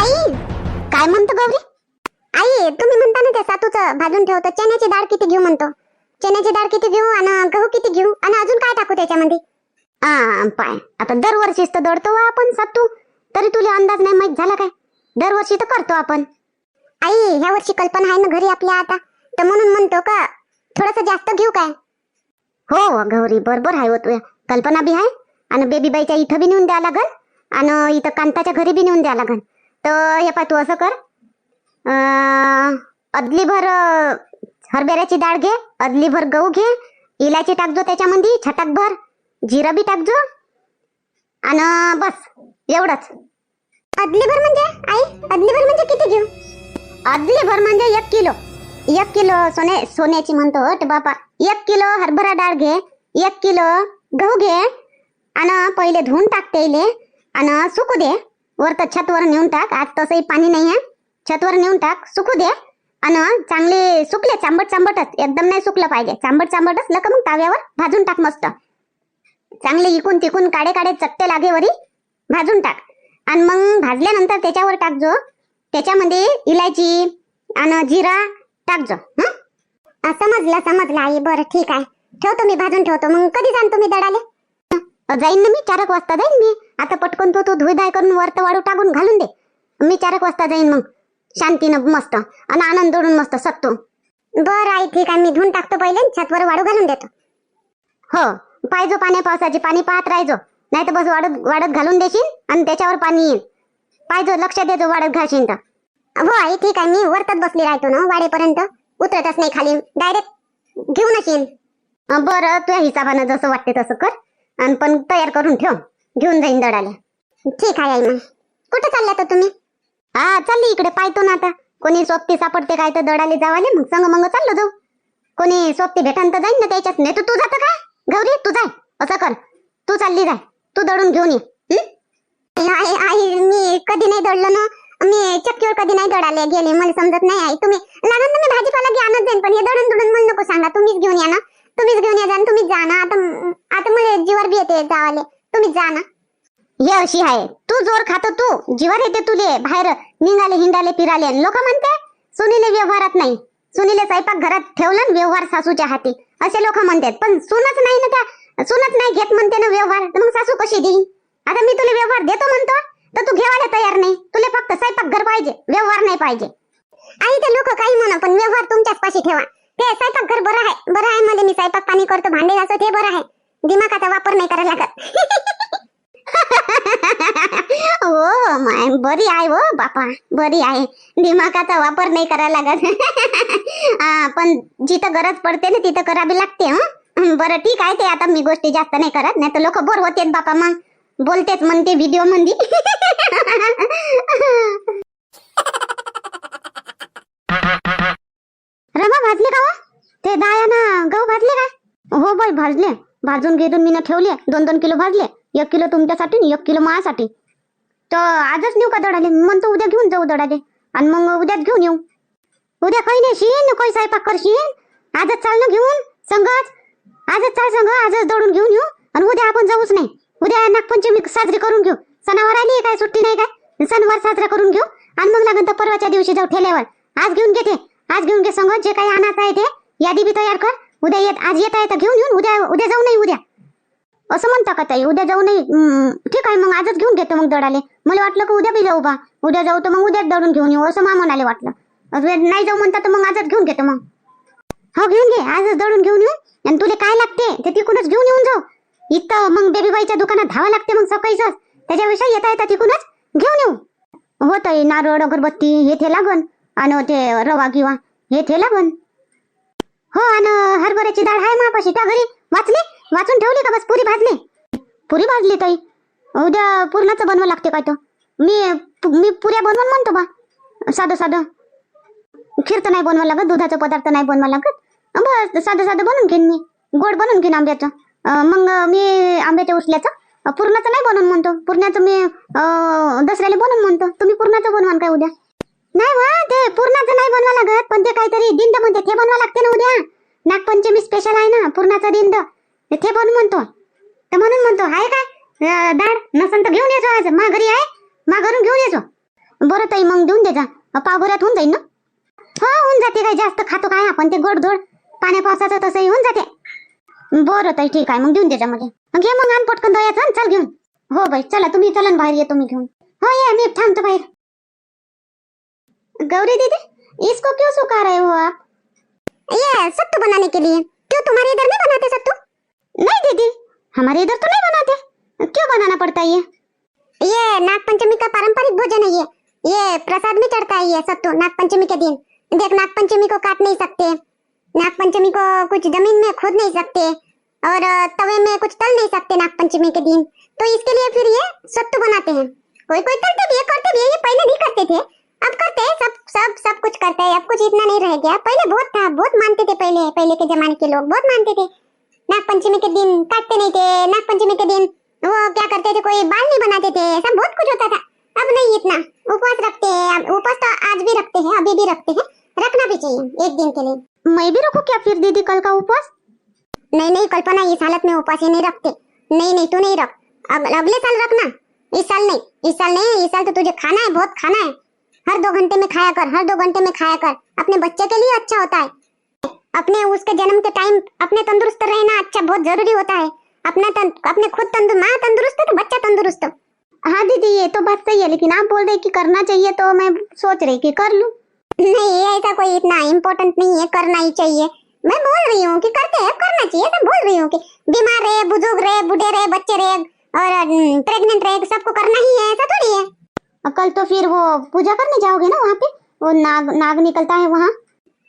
आई काय म्हणतो गौरी? आई तुम्ही म्हणता ना त्या सातूचं भाजून ठेवतो. चण्याची डाळ किती घेऊ म्हणतो. चण्याची डाळ किती घेऊ आणि गहू किती घेऊ आणि अजून काय टाकू त्याच्यामध्ये? पाय. आता दरवर्षीच तर दौडतो आपण सातू. तरी तुला अंदाज नाही माहीत झाला काय? दरवर्षी तर करतो आपण. आई ह्या वर्षी कल्पना आहे ना घरी आपल्या आता. तर म्हणून म्हणतो का थोडस जास्त घेऊ काय? हो गौरी बरोबर आहे हो कल्पना बी आहे. आणि बेबी बाईच्या इथं बी नेऊन द्या लागल आणि इथं कांताच्या घरी बी नेऊन द्या लागल तर हे पाय तू असं कर. अं, अदलीभर हरभऱ्याची डाळ घे अदलीभर गहू घे इलायची टाकजो त्याच्यामध्ये छटकभर जिरं बी टाकजो आणि बस एवढंच. अदलीभर म्हणजे आई अदलीभर म्हणजे किती घेऊ? अदलीभर म्हणजे एक किलो. एक किलो सोने सोन्याची म्हणतो हट बापा. एक किलो हरभरा डाळ घे एक किलो गहू घे आणि पहिले धुवून टाक त्याले आणि सुकू दे. वर तर छतवर नेऊन टाक. आज तसंही पाणी नाही आहे छतवर नेऊन टाक. सुकू दे. आणि चांगले सुकले. चांबट चांबटच. एकदम नाही सुकलं पाहिजे. चांबट चांबटच. लक मग ताव्यावर भाजून टाक मस्त. चांगले इकून तिकून काडे काडे चट्टे लागेवरी भाजून टाक. आणि मग भाजल्यानंतर त्याच्यावर टाकजो त्याच्यामध्ये इलायची आणि जिरा टाकजो हं? आ, समजलं समजलं आई. बरं ठीक आहे. ठेवतो मी. भाजून ठेवतो. मग कधी जाण तुम्ही दडाले? जाईन ना मी. चार एक वाजता जाईन मी. आता पटकन तो तू धुईधाय करून वरत वाळू टाकून घालून दे. मी चार एक वाजता जाईन मग. शांतीनं मस्त. आणि आनंद दडून मस्त सत्तो. बरं आई ठीक आहे. मी धुवून टाकतो पहिले छतवर वाळू घालून देतो. हो. पाहिजो पाण्या पावसाची. पाणी पाहत राहायचो नाही तर बस वाढत वाढत घालून देशील आणि त्याच्यावर पाणी येईल. पाहिजो लक्ष देजो वाढत घालशील तर. हो आई ठीक आहे. मी वरतच बसली राहतो ना वाडेपर्यंत. उतरतच नाही खाली. डायरेक्ट घेऊन येशील. बरं तुझ्या हिसाबानं जसं वाटते तसं कर. आणि पण तयार करून ठेव. घेऊन जाईन दडाले. ठीक आहे आई मग. कुठे चालल्या तर तुम्ही? हा चालली इकडे पाहतो ना आता. कोणी सोबती सापडते काय तर दडाले जावाले मग संग मग चाललो जाऊ. कोणी सोबती भेटान तर जाईन ना त्याच्यात. नाही तर तू जात का? गौरी तू जाय. असं कर. तू चालली जाय. तू दडून घेऊन ये. आई आई मी कधी नाही दडलो ना. मी चक्कीवर कधी नाही दडाले गेले. मला समजत नाही आई. तुम्ही लहान ना मी भाजीपाला घ्या आणत जाईन पण हे दडून दडून मला नको सांगा. तुम्हीच घेऊन या ना. तुम्हीच घेऊन या जा तुम्हीच जा ना. आता आता मला जीवर बी येते जावाले. तुम्ही जा ना. हे अशी आहे. तू जोर खातो तू. जीवर येते तुले बाहेर निघाले हिंडाले फिराले. लोक म्हणते सुनीले व्यवहारात नाही. सुनीले स्वयंपाक घरात ठेवलं व्यवहार सासूच्या हाती. असे लोक म्हणतात पण सुनच नाही ना त्या. सुनच नाही घेत म्हणते ना व्यवहार. मग सासू कशी देईन? आता मी तुला व्यवहार देतो म्हणतो तर तू घेवायला तयार नाही. तुला फक्त स्वयंपाक घर पाहिजे व्यवहार नाही पाहिजे. आई ते लोक काही म्हणा पण व्यवहार तुमच्याच पाशी ठेवा. ते स्वयंपाक घर बरं आहे. बरं आहे म्हणजे मी स्वयंपाक पाणी करतो भांडे घासतो ते बरं आहे. दिमागाचा वापर नाही करायला लागत. हो माय बरी आहे हो बापा बरी आहे. दिमागाचा वापर नाही करायला लागत. पण जिथं गरज पडते ना तिथं करावी लागते हं. बरं ठीक आहे ते आता मी गोष्टी जास्त नाही करत नाही तर लोक बोर होतेत बापा मग. बोलतेच म्हणते व्हिडिओमध्ये रमा भाजले का हो? ते ते दायाना गहू भाजले का? हो बाई भाजले. भाजून घेऊन मी ठेवले दोन दोन किलो भाजले एक किलो तुमच्यासाठी एक किलो माझ्यासाठी. तर आजच नेऊ का दडाले? म्हणतो उद्या घेऊन जाऊ दडाले. आणि मग उद्याच घेऊन येऊ. उद्या काही नाही शिन काही स्वयंपाक करशील आजच चाल ना घेऊन संगच आजच चाल संग आजच दडून घेऊन येऊ. आणि उद्या आपण जाऊच नाही. उद्या नागपंचमी साजरी करून घेऊ. सणावर आली काय सुट्टी नाही काय? सणवार साजरा करून घेऊ. आणि मग लागेल तर परवाच्या दिवशी जाऊ ठेल्यावर. आज घेऊन घेते आज घेऊन घे संघ जे काही आणायचं आहे ते. यादी बी तयार कर. उद्या येत आज येत आहे तर घेऊन येऊन उद्या उद्या जाऊ नाही उद्या. असं म्हणता का ताई? उद्या जाऊ नाही ठीक आहे मग आजच घेऊन घेतो मग दडाले. मला वाटलं की उद्या बी जाऊ बा. उद्या जाऊ तर मग उद्याच दडून घेऊन येऊ असं मामाला वाटलं. नाही जाऊ म्हणता तर मग आजच घेऊन घेतो मग. हो घेऊन घे आजच दडून घेऊन येऊ. आणि तुला काय लागते? ते तिकूनच घेऊन येऊन जाऊ. इथं मग बेबीबाईच्या दुकानात धावा लागते मग सकाळीच. त्याच्याविषयी येता येता तिकूनच घेऊन येऊ. हो ताई नारळ अगरबत्ती हे ते लागन. आणि ते रवा किंवा हे ते लागन. हो आणि हरभऱ्याची डाळ आहे मापाशी. त्या घरी. वाचली? वाचून ठेवली का बस? पुरी भाजली? पुरी भाजली ताई. उद्या पूर्णाचं बनवा लागते काय तो. मी मी पुऱ्या बनवून म्हणतो बा. साधं साधं. खीर तर नाही बनवा लागत दुधाचा पदार्थ नाही बनवा लागत. बस साधं साधं बनवून घेईन मी. गोड बनवून घेईन आंब्याचं. मग मी आंब्याच्या उसल्याचं पूर्णाचं पुरणाचं नाही बनवून म्हणतो. पुरण्याचं मी दसऱ्याला बनवून म्हणतो. तुम्ही पुरणाचं बनवान काय उद्या? नाही वा ते पुरणाचं नाही बनवा लागत पण ते काहीतरी दिंड म्हणते ते बनवा लागते ना उद्या. नागपंचमी स्पेशल आहे ना पूर्णाचं दिंड. ते बनू म्हणतो. तर म्हणून म्हणतो आहे काय? दाड डाळ नसन तर घेऊन येतो आज. मा घरी आहे मा घरून घेऊन येतो बरं ताई मग देऊन दे जा पावभरात होऊन जाईल ना. हो होऊन जाते काय जास्त खातो काय आपण ते गोडधोड. पाण्या पावसाचं तसंही होऊन जाते. बरं ताई ठीक आहे मग देऊन देजा मग घे मग आण पटकन दयाचं चल घेऊन. हो बाई चला तुम्ही चला बाहेर येतो मी घेऊन. हो या मी थांबतो बाहेर. गौरी दीदी इसको क्यों सुखा रहे हो आप? ये सत्तू बनाने के लिए। क्यों तुम्हारे इधर नहीं बनाते सत्तू? नहीं दीदी हमारे इधर तो नहीं बनाते। क्यों बनाना पड़ता है ये? ये नाग पंचमी का पारंपरिक भोजन है ये। ये प्रसाद में चढ़ता है ये सत्तू नाग पंचमी के दिन। देख नाग पंचमी को काट नहीं सकते। नाग पंचमी को कुछ जमीन में खोद नहीं सकते। और तवे में कुछ तल नहीं सकते नाग पंचमी के दिन। तो इसके लिए फिर ये सत्तू बनाते हैं। कोई कोई तलते भी है करते भी है ये पहले नहीं करते थे। सब करते हैं अब कुछ इतना नहीं रह गया। पहले बहुत था बहुत मानते थे पहले पहले के जमाने के लोग बहुत मानते थे। नाग पंचमी के दिन काटते नहीं थे नाग पंचमी के दिन वो क्या करते थे कोई बाल नहीं बनाते थे ऐसा बहुत कुछ होता था। अब नहीं इतना उपवास रखते हैं अब उपवास तो आज भी रखते हैं अभी भी रखते हैं रखना भी चाहिए एक दिन के लिए। मैं भी रखू क्या फिर दीदी कल का उपवास? नहीं नहीं कल्पना इस हालत में उपवास ही नहीं रखते। नहीं नहीं तू नहीं रख। अग, अगले साल रखना इस साल नहीं इस साल नहीं इस साल तो तुझे खाना है बहुत खाना है। हर दो घंटे में खाया कर हर दो घंटे में खाया कर। अपने बच्चे के लिए अच्छा होता है। अपने उसके जन्म के टाइम अपने तंदुरुस्त रहना अच्छा बहुत ज़रूरी होता है। अपना तन, अपने खुद तंदुरुस्त माँ तंदुरुस्त तो बच्चा तंदुरुस्त हाँ। दीदी ये तो बात सही है लेकिन आप बोल रहे कि करना चाहिए तो मैं सोच रही कि कर लूँ। नहीं ये ऐसा कोई इतना इम्पोर्टेंट नहीं है करना ही चाहिए। मैं बोल रही हूँ कि करते हैं करना चाहिए ऐसा बोल रही हूँ कि बीमार रहे बुज़ुर्ग रहे बूढ़े रहे बच्चे रहे और प्रेग्नेंट रहे सबको करना ही है ऐसा थोड़ी है। कल तो फिर वो पूजा करने जाओगे ना वहाँ पे? वो नाग नाग निकलता है वहाँ।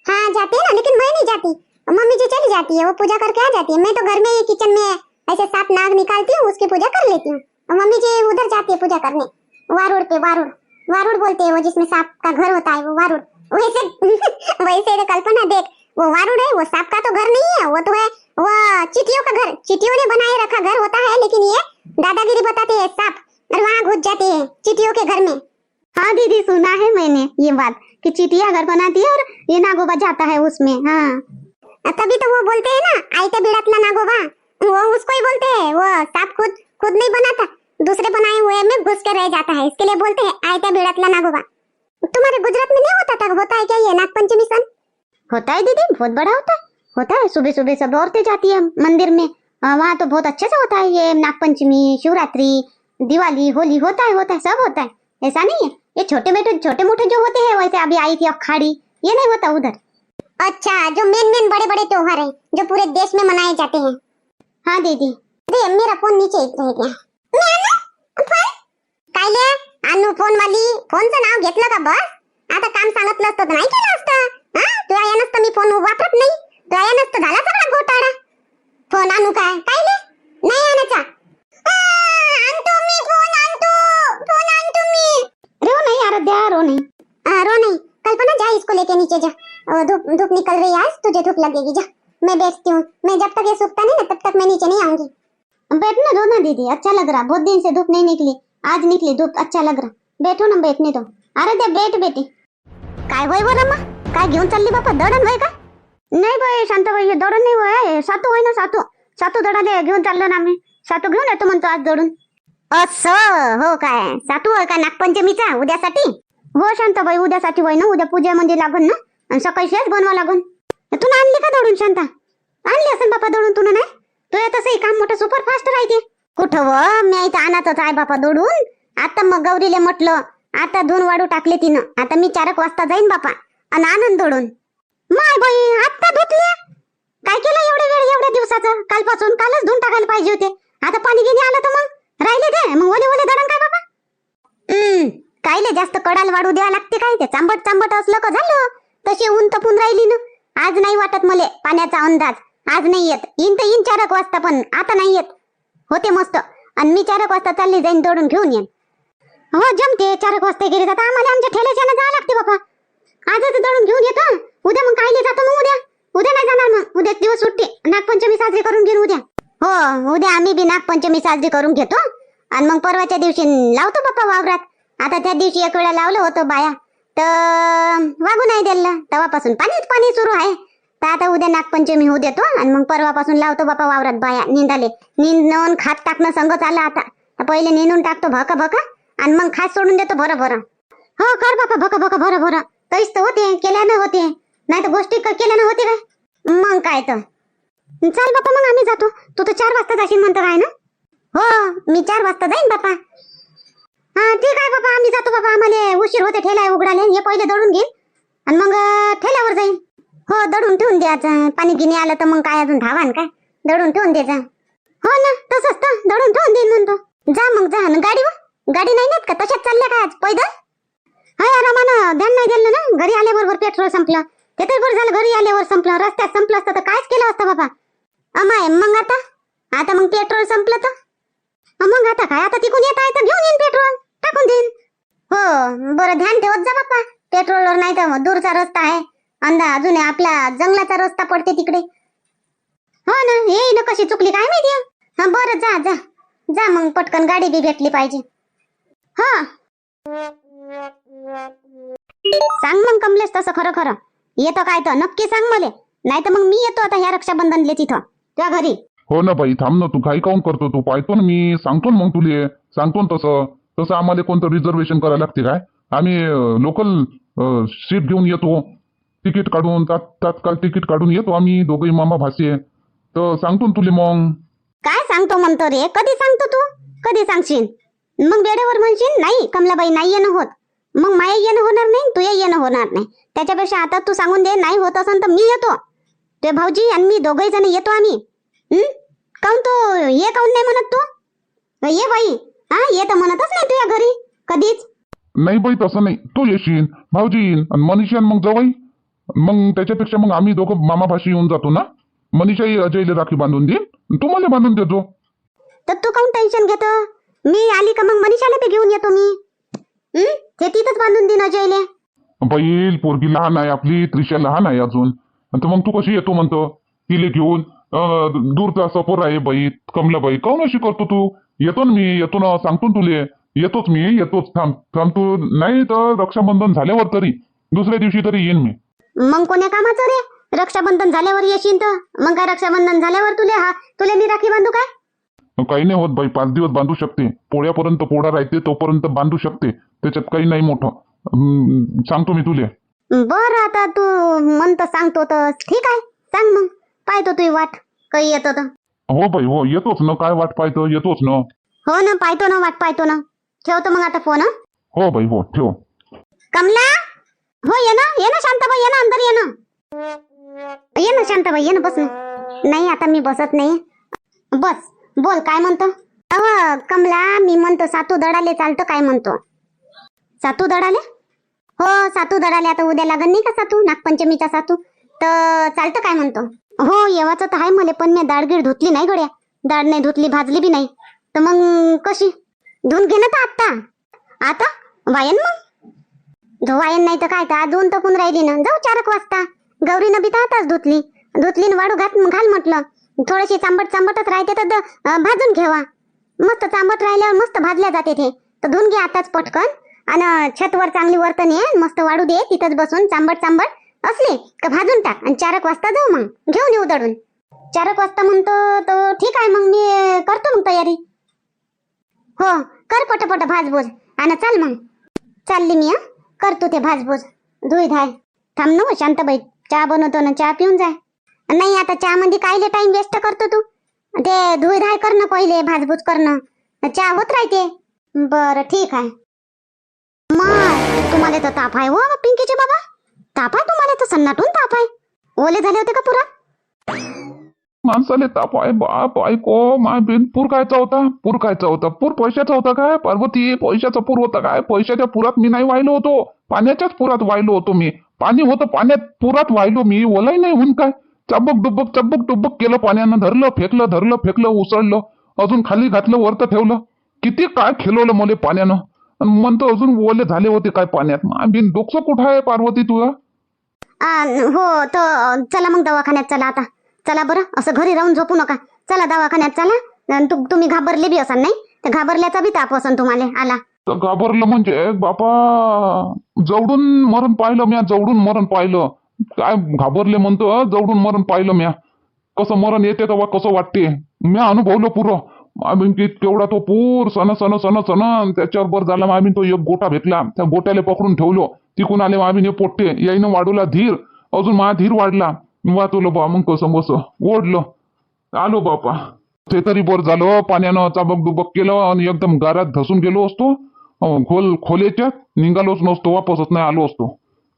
हाँ जाती है ना, लेकिन मैं नहीं जाती। मम्मी जी चली जाती है, वो पूजा करके आ जाती है। मैं तो घर में ही किचन में ऐसे सात नाग निकालती हूँ, उसकी पूजा कर लेती हूँ। मम्मी जी उधर जाती है पूजा करने। वारुड़ पे, वारुड़। वारुड़ बोलते हैं वो, जिसमें सांप का घर होता है, वो वारुड़। वैसे वैसे तो कल्पना देख, वो वारुड़ है, वो सांप का तो घर नहीं है, वो तो है, वो चिटियों का घर। चिटियों ने बनाए रखा घर होता है, लेकिन ये दादागिरी बताते हैं, सांप। और वहाँ घुस जाती है चिटियों के घर में। हाँ दीदी सुना है मैंने ये बात कि चिटिया घर बनाती है और ये नागोबा जाता है उसमें हाँ। तभी तो वो बोलते हैं ना आयते बिड़ातला नागोबा। वो उसको ही बोलते हैं वो सांप खुद खुद नहीं बनाता दूसरे बनाए हुए में घुस के रह जाता है। इसके लिए बोलते हैं आयते बिड़ातला नागोबा। तुम्हारे गुजरात में नहीं होता था? होता है क्या ये नागपंचमी सन? होता है दीदी बहुत बड़ा होता है। होता है सुबह सुबह सब औरतें जाती है मंदिर में। वहाँ तो बहुत अच्छे से होता है ये नागपंचमी शिवरात्रि दिवाली होली होता है होता है सब होता है। ऐसा नहीं है। ये छोटे मोटे छोटे मोटे जो होते हैं वैसे अभी आई थी अखाड़ी ये नहीं होता उधर। अच्छा जो मेन मेन बड़े बड़े त्योहार हैं जो पूरे देश में मनाए जाते हैं। हाँ दीदी। दे मेरा फ़ोन नीचे रह गया। कायले अनु फ़ोन वाली फोनचं नाव घेतलं का बस? आता काम सांगितलं असतं तर नाही केलं असतं। हा? तुला या नसतं मी फ़ोन वापरत नाही. तुला या नसतं झाला सगळा घोटाळा. फ़ोन आणू काय? कायले नाही आणायचा. मी रो नहीं आराध्या रो नहीं। आ, रो नहीं। कल्पना जा इसको लेके नीचे जा। धूप धूप निकल रही है आज तुझे धूप लगेगी जा। मैं बैठती हूँ। मैं जब तक ये सूखता नहीं ना तब तक मैं नीचे नहीं आऊँगी। बैठने दो ना दीदी अच्छा लग रहा। बहुत दिन से धूप नहीं निकली। आज निकली धूप अच्छा लग रहा। बैठो ना बैठने दो। आराध्या बैठ बेटी। काय वर अम्मा काय घेऊन चालली बापा? का? नाही बाई शांताबाई हे दडण नाही होय. सातू होय ना सातू. सातू दडाले घेऊन चाललो ना आम्ही. सातू घेऊन येतो म्हणतो आज दडून. असं हो काय? सातू आहे का नागपंचमीचा उद्यासाठी? हो शांताबाई उद्यासाठी वय ना उद्या पूजेमध्ये लागून ना? आणि सकाळी शेच बनवा लागून. तू आणली का दडून शांता? आणली असेल बापा दडून तुला नाही? तुझ्या तसंही काम मोठं सुपर फास्ट राहते. कुठं व? मी इथं आणतच आहे बापा दौडून आता मग गौरीले म्हटलं आता धुन वाढू टाकले तिनं. आता मी चारक वाजता जाईन बापा. आणि आनंद दडून माय बाई आत्ता धुतले? काय केलं एवढे वेळ एवढ्या दिवसाचं? कालपासून कालच धुवून टाकायला पाहिजे होते. आता पाणी घेणे आलं तर मग? राहिले ते मग ओले ओले दडण काय बाबा? हम्म कायले जास्त कडाल वाढू द्यावं लागते काय ते? चांबट चांबट असलं का झालं? तशी ऊन तपून राहिली ना. आज नाही वाटत मले पाण्याचा अंदाज. आज नाही येत. येईन तर येईन चारक वाजता पण आता नाही येत. होते मस्त. आणि मी चारक वाजता चालली जाईन दौडून घेऊन येईन. हो जमते. चार एक वाजता गेले जाता. आम्हाला आमच्या ठेल्याच्यानं जावं लागते बाबा. आजच दळून घेऊन येतो. उद्या मग कायले जातो मग उद्या. उद्या नाही जाणार मग. उद्या दिवस सुट्टी. नागपंचमी साजरी करून घेऊन उद्या. हो उद्या आम्ही बी नागपंचमी साजरी करून घेतो. आणि मग परवाच्या दिवशी लावतो बाप्पा वावरात. आता त्या दिवशी एक वेळा लावलं होतं बाया. तर वागू नाही दिलं. तेव्हापासून पाणीच पाणी सुरू आहे. तर आता उद्या नागपंचमी होऊ देतो. आणि मग परवापासून लावतो बापा वावरात बाया. निंदाले. निंदून खात टाकणं संगच आलं आता. तर पहिले निंदून टाकतो भका भका. आणि मग खात सोडून देतो भरं भरं. हो कर बापा भक बका बरं बरं तरीच तर होते केल्यानं होते. नाही तर गोष्टी केल्यानं होते काय मग काय तर. चल बापा मग आम्ही जातो. तू तर चार वाजता जाशील म्हणतो काय ना? हो मी चार वाजता जाईन बापा हा ठीक आहे बापा आम्ही जातो बाबा आम्हाला उशीर होते ठेला उघडाले हे पहिले दळून घेईन आणि मग ठेल्यावर जाईन. हो दळून ठेवून द्यायचं पाणी गिनी आलं तर मग काय अजून धावान काय? दळून ठेवून द्यायचं हो ना तसंच तर. दळून ठेवून देईन म्हणतो. जा मग जा. गाडी गाडीवर गाडी नाही ना का? तशाच चालल्या का आज? पैदल? हा रमान. ध्यान नाही दिलं ना? घरी आल्याबरोबर पेट्रोल संपलं. ते तर बरं झालं घरी आल्यावर संपलं. रस्त्यात संपलं असतं तर कायच केलं असतं बाबा अमाय मग आता? आता मग पेट्रोल संपलं तर? मग आता काय? आता तिकून येत आहे तर घेऊन येईन पेट्रोल टाकून देईन. हो बरं ध्यान ठेवत जा बाप्पा. पेट्रोलवर नाही तर मग दूरचा रस्ता आहे. अंदा अजून आपला जंगलाचा रस्ता पडते तिकडे. हो ना येईन ना कशी चुकली काय माहिती? हा बरं जा जा. जा मग पटकन गाडी बी भेटली पाहिजे. हा. सांग मग कमलेश तसं खरं खरं. येतो काय तर नक्की सांग मले. नाही तर मग मी येतो आता ह्या रक्षाबंधनले तिथं. त्या घरी. हो ना बाई थांब ना तू काही काऊन करतो? तू पाहतो ना मी सांगतो ना मग तुले. सांगतो ना तसं. तसं आम्हाला कोणतं रिझर्वेशन करायला लागते काय? आम्ही लोकल सीट घेऊन येतो. तिकीट काढून तात तात्काळ तिकीट काढून येतो आम्ही दोघंही मामा भाषे तर सांगतो ना तुले मग. काय सांगतो म्हणतो रे? कधी सांगतो तू? कधी सांगशील? मग वेळेवर म्हणशील नाही कमलाबाई नाही येणं होत. मग माया येणं होणार नाही तुझ्या येणं होणार नाही. त्याच्यापेक्षा आता तू सांगून दे नाही होत असेल तर मी येतो. ते भाऊजी आणि मी दोघही जण येतो आम्ही. हं? काऊन तो ये काऊन नाही म्हणत तू? ये बाई. हा ये तर म्हणतच नाही तुझ्या घरी. कधीच. नाही बाई तसं नाही. तू येशील भाऊजी येईन आणि मनीषा आणि मग जवाई मग त्याच्यापेक्षा मग आम्ही दोघं मामा भाषी येऊन जातो ना? मनीषाही अजयला राखी बांधून देईन. तू मला बांधून देतो. तर तू काऊन टेन्शन घेत? मी आली का मग मनीषाला बी घेऊन येतो मी? हं? ते तिथंच बांधून देईन अजयले. बाई पोरगी लहान आहे आपली त्रिशा लहान आहे अजून. तर मग तू कशी येतो म्हणतो? तिले घेऊन दूरचा सफर आहे बाई कमलाबाई काऊन अशी करतो तू? येतो ना मी येतो ना सांगतो ना तुले. येतोच मी येतोच थांब थांब तू. नाही तर रक्षाबंधन झाल्यावर तरी दुसऱ्या दिवशी तरी येईन मी. मग कोण्या कामाचं रे? रक्षाबंधन झाल्यावर येशील तर? मग काय रक्षाबंधन झाल्यावर तुले हा तुले मी राखी बांधू काय? काही नाही होत बाई पाच दिवस बांधू शकते. पोळ्यापर्यंत पोळा राहते तोपर्यंत बांधू शकते. त्याच्यात काही नाही मोठं. सांगतो मी तुले. बर आता तू म्हणतो सांगतो तर. ठीक आहे सांग मग. पाहतो तुझी वाट. काही येतो तर. हो बाई हो येतोच ना. काय वाट पाहतो? येतोच ना. हो ना पाहतो ना वाट पाहतो ना. ठेवतो मग आता फोन हं? हो बाई हो ठेव. कमला! हो ये ना ये ना शांताबाई ये ना अंदर ये ना. ये ना शांताबाई ये ना बस ना. नाही आता मी बसत नाही. बस बोल काय म्हणतो? अव कमला मी म्हणतो सातू दडाले चालतं काय म्हणतो? सातू दडाले? हो सातू दडाले आता उद्या लागन नाही का सातू? नागपंचमीचा सातू. तर चालतं काय म्हणतो? हो येवाचं तर आहे मला पण मी डाळ धुतली नाही गड्या. दाड नाही धुतली भाजली बी नाही. तर मग कशी? धुवून घे ना तर आत्ता. आता? वायन मग? धुवायन नाही तर काय तर? धुवून तपून राहिली ना. जाऊ चारक वाजता. गौरीनं बी तर आताच धुतली. धुतली वाडू घात घाल म्हटलं. थोडीशी चांबट चांबटच राहते तर भाजून घेवा. मस्त चांबट राहिल्यावर मस्त भाजल्या जाते ते. तर धुवून घे आताच पटकन. आणि छतवर चांगली वर्तन ये मस्त वाढू दे तिथंच बसून चांबट चांबट असले का भाजून टाक आणि चारक वाजता जाऊ मग घेऊन येऊ दडून चारक वाजता म्हणतो तर ठीक आहे मग मी करतो मग तयारी. हो कर पटपट भाजबोज आणि चाल मग. चालली मी करतो ते भाजबोज धुई धाय. थांब ना शांताबाई. चहा बनवतो ना चहा पिऊन जाय. नाही आता चहा मध्ये कायले टाइम वेस्ट करतो तू? ते धुई धाय करणं पहिले भाजबूज करणं. चहा होत राहते. बर ठीक आहे. माय तुम्हाला तर ताप आहे हो पिंकीचे बाबा? ताप आहे तुम्हाला तर सन्नाटून ताप आहे. ओले झाले होते का पुरा? माणसाले ताप आहे बाप ऐको माय बिन पूर कायचा होता पूर कायचा होता. पूर पैशाचा होता काय? पार्वती पैशाचा पूर होता काय? पैशाच्या पुरात मी नाही वाहिलो होतो. पाण्याच्याच पुरात वाहिलो होतो मी. पाणी होतं पाण्यात पुरात वाहिलो मी. ओलाही नाही होऊन काय? चबक डुबक चबक डुबक केलं पाण्यानं. धरलं फेकलं धरलं फेकलं उसळलं. अजून खाली घातलं वरतं ठेवलं. किती काय खेळवलं मला पाण्यानं. म्हणतो अजून ओले झाले होते काय पाण्यात. बिन डोकं कुठं आहे पार्वती तुला हो तर चला मग दवाखान्यात चला आता. चला बरं असं घरी राहून झोपू नका. चला दवाखान्यात चला. तुम्ही घाबरले बी असाल नाही? तर घाबरल्याचा बी ताप असन तुम्हाला आला. तर घाबरलं म्हणजे बापा जवळून मरण पाहिलं म्या जवळून मरण पाहिलं. काय घाबरले म्हणतो जवळून मरण पाहिलं म्या. कसं मरण येते तेव्हा कसं वाटते? म्या अनुभवलं पुरं. आम्ही की तेवढा तो पूर सन सन सन सन त्याच्यावर बर झाला मग आम्ही तो एक गोटा भेटला. त्या गोट्याला पकडून ठेवलो. तिकून आले मग आम्ही हे पोट्टे याईनं वाढवला धीर. अजून मा धीर वाढला. वाचवलो बा मग कसं बस ओढलो. आलो बापा. ते तरी बर झालं. पाण्यानं चाबक दुबक केलं आणि एकदम गारात धसून गेलो असतो. खोल खोलेच्यात निघालोच नसतो वापसच नाही आलो असतो.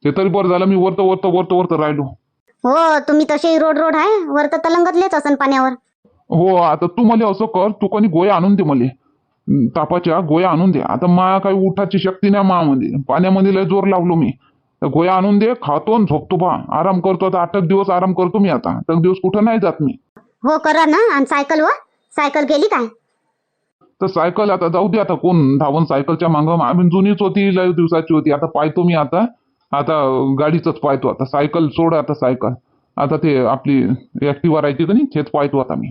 ते तरी बरं झालं. मी वरत वरत वरत वरत राहिलो. हो तुम्ही तसे रोड रोड आहे? वरत तलंगतलेच असन पाण्यावर. हो आता तू मला असं कर तू कोणी गोळ्या आणून दे मला. तापाच्या गोळ्या आणून दे. आता मा काही उठाची शक्ती नाही मामध्ये पाण्यामध्ये लय जोर लावलो मी. तर गोळ्या आणून दे खातो आणि झोपतो बा. आराम करतो. आता आठ दिवस आराम करतो मी आता. आठ दिवस कुठं नाही जात मी. हो करा ना. आणि सायकल वर सायकल गेली काय? तर सायकल आता जाऊ दे आता कोण धावून सायकलच्या मागं. आम्ही जुनीच होती लय दिवसाची होती. आता पाहतो मी आता. आता गाडीच पाहतो आता. सायकल सोड आता सायकल. आता ते आपली ऍक्टिवा राहायची का नाही तेच पाहतो आता मी.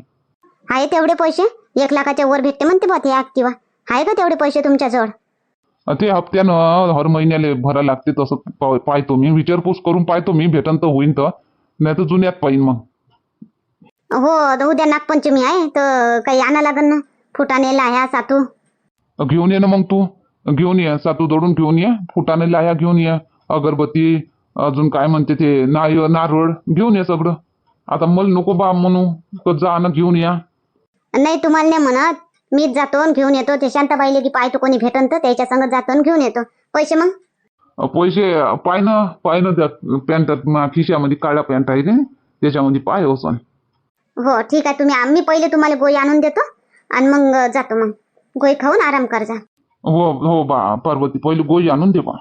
आहे तेवढे पैसे? एक लाखाच्या वर भेटते म्हणते बा ते ऍक्टिवा आहे का तेवढे पैसे तुमच्याजवळ? ते हप्त्यानं हर महिन्याला भरा लागते तसं पाह- पाहतो मी. विचारपूस करून पाहतो मी. भेटन तर होईन तर. नाही तर जुन्यात पाहिन मग. हो उद्या नागपंचमी आहे तर काही आणा लागन ना. फुटाणे लाह्या सातू. घेऊन ये ना मग तू. घेऊन ये. सातू दौडून घेऊन ये. फुटाने लाह्या घेऊन ये. अगरबत्ती अजून काय म्हणते ते नाय नारळ. घेऊन ये सगळं. आता मला नको बा म्हणू. जा ना घेऊन या. नाही तुम्हाला नाही म्हणत. मीच जातो आणि घेऊन येतो. ते शांताबाईले की पाहतो कोणी भेटन तर त्याच्या संगत जातो आणि घेऊन येतो. पैसे मग? अ, पैसे पाय ना पाय ना त्या पॅन्टात मा- खिशामध्ये काळ्या पॅन्ट आहे ते. त्याच्यामध्ये पाय होसन हो ठीक आहे. तुम्ही आम्ही पहिले तुम्हाला गोळी आणून देतो आणि मग जातो मग. गोळी खाऊन आराम कर जा. हो हो बा पार्वती पहिले गोळी आणून दे बा.